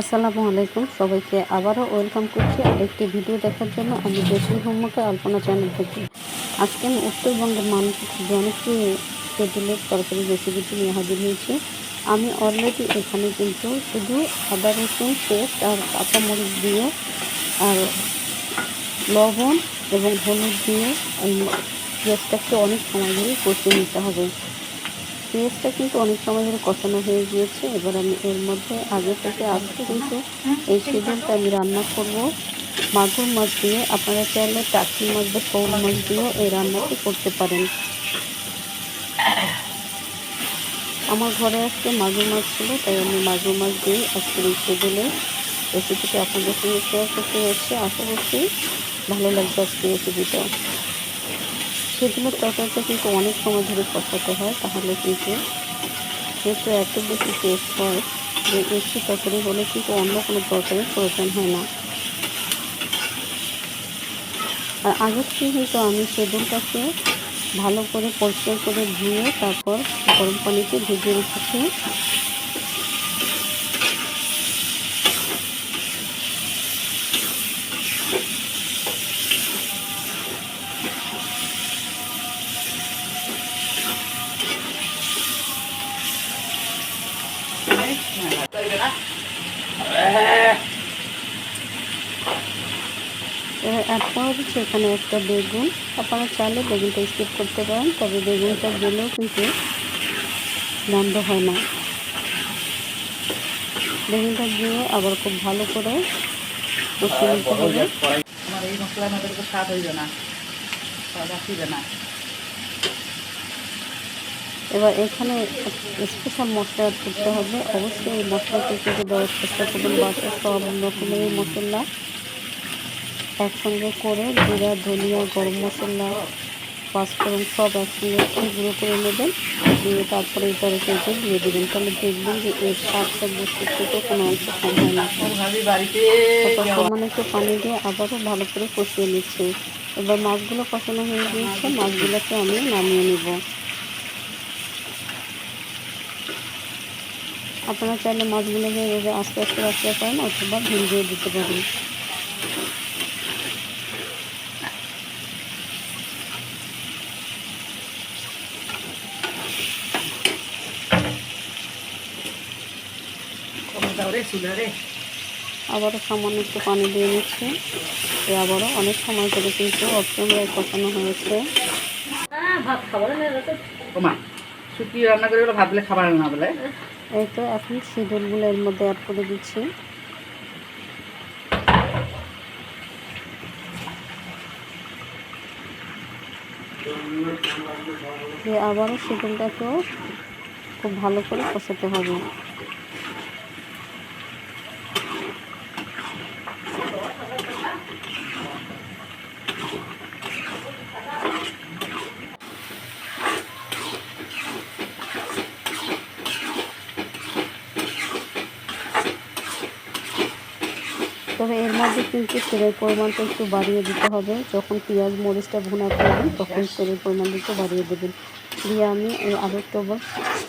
আসসালামু আলাইকুম। সবাইকে আবারও ওয়েলকাম করছি আরেকটি ভিডিও দেখার জন্য। আমি দেশি হোমকে আলপনা চ্যানেল থেকে। আজকে আমি উত্তরবঙ্গের মানুষের খুব জনপ্রিয় তেঁতুলের তরকারি রেসিপিটি নিয়ে হাজির হয়েছি। আমি অলরেডি এখানে কিন্তু শুধু আদা, রসুন, পেস্ট আর কাঁচামরিচ দিয়ে আর লবণ এবং হলুদ দিয়ে এই পেঁয়াজটাকে অনেক সময় ধরে কষিয়ে নিতে হবে। পেঁয়াজটা কিন্তু অনেক সময় ধরে কষানো হয়ে গিয়েছে। এবার আমি এর মধ্যে আগে থেকে আজকে কিন্তু এই সিজনটা আমি রান্না করব। মাগুর মাছ দিয়ে আপনারা চাইলে টাকি মাছ বা শোল মাছ দিয়েও এই রান্নাটি করতে পারেন। আমার ঘরে আজকে মাগুর মাছ ছিল, তাই আমি মাগুর মাছ দিয়ে আজকে এই সিজনে রেসিপিটি আপনাদের সঙ্গে শেয়ার করতে যাচ্ছি। আশা করছি ভালো লাগবে আজকে রেসিপিটা। সেগুলোর তরকারিটা কিন্তু অনেক সময় ধরে কষাতে হয়, তাহলে কিন্তু যেহেতু এত বেশি টেস্ট হয়, যে একটু তরকারি হলে কিন্তু অন্য কোনো তরকারির প্রয়োজন হয় না। আর আগের থেকে কিন্তু আমি সেগুনটাকে ভালো করে পরিষ্কার করে ধুয়ে তারপর গরম পানিতে ভিজিয়ে রেখেছি। করা হচ্ছে এখানে একটা বেগুন। আপনারা চাইলে বেগুনটা স্কিপ করতে পারেন, তবে বেগুনটা দিলেও কিন্তু বন্ধ হয় না। বেগুনটা দিয়ে আবার খুব ভালো করে আমার এই মশলার মধ্যে তো স্বাদ হইবে না, স্বাদ আসিবে না। এবার এখানে স্পেশাল মশলা অ্যাড করতে হবে। অবশ্যই এই মশলাটি কিন্তু দেওয়ার চেষ্টা করবেন বাসার সব রকমের মশলা। একসঙ্গে করে জিরা, ধনিয়া, গরম মশলা, পাঁচফোড়ন সব একসঙ্গে গুঁড়ো করে নেবেন। দিয়ে তারপরে এই তরকারিতে দিয়ে দেবেন। তাহলে দেখবেন যে এর স্বাদটা বুঝতে থেকে কোনো অংশ কম হয় না। সামান্য একটু পানি দিয়ে আবারও ভালো করে কষিয়ে নিচ্ছি। এবার মাছগুলো কষানো হয়ে গিয়েছে, মাছগুলোকে আমি নামিয়ে নিব। আপনারা চাইলে মাছগুলোকে এভাবে আস্তে আস্তে আস্তে পারেন অথবা ভিজিয়ে দিতে পারেন। আবারও সামান্য একটু পানি দিয়ে নিচ্ছি। আবারও অনেক সময় ধরে কিন্তু ক্যামেরায় কষানো হয়েছে। ভাত খাবার শুকিয়ে রান্না করে ভাবলে খাবার না বলে। এই তো এখন সিঁদুরগুলো এর মধ্যে অ্যাড করে দিচ্ছি। আবারও সিঁদুরটাকেও খুব ভালো করে কষাতে হবে। তবে এর মধ্যে কিন্তু তেলের পরিমাণটা একটু বাড়িয়ে দিতে হবে। যখন পেঁয়াজ মরিচটা ভুনা করবেন তখন তেলের পরিমাণটা একটু বাড়িয়ে দেবেন। দিয়ে আমি এই একটু আবার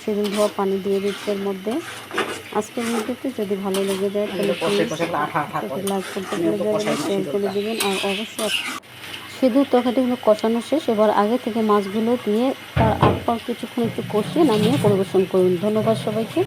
সেদিন ধোয়া পানি দিয়ে দিচ্ছি এর মধ্যে। আজকের ভিডিওতে যদি ভালো লেগে যায় তাহলে লাইক করতে শেয়ার করে দেবেন। আর অবশ্যই সিঁদুর তরকারিগুলো কষানো শেষ। এবার আগে থেকে মাছগুলো দিয়ে তার আগ পর কিছুক্ষণ একটু কষিয়ে নামিয়ে পরিবেশন করুন। ধন্যবাদ সবাইকে।